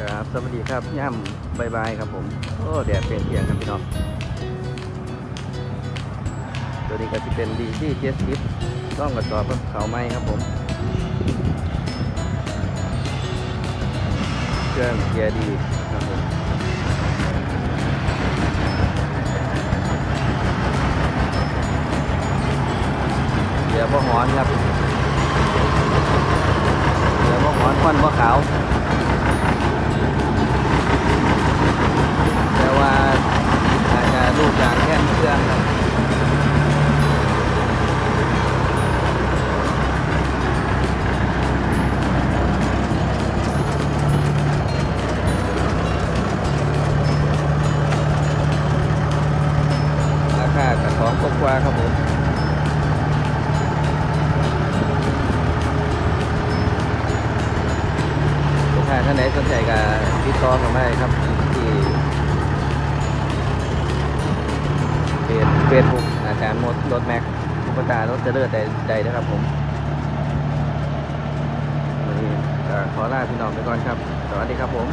ครับสวัสดีครับย่ำบายบายครับผม โอ้แดดเปลี่ยนเปลี่ยนครับพี่น้องตัวนี้ก็จะเป็นดีที่เจสติปต้องกระสอบกับเขาไม้ครับผม เครื่องเกียร์ดีครับผมเดี๋ยวพ่อหอนครับเดี๋ยวพ่อหอนควันพ่อขาว องกว่าครับผมลูกค้าท่านไหนสนใจก็ติดต่อเข้ามาได้ครับที่เพจเฟซบุ๊กอาจารย์มดรถแม็กทุกตารถเจริญใดใดนะครับผมวันนี้ขอลาพี่น้องไปก่อนครับ สวัสดีครับผม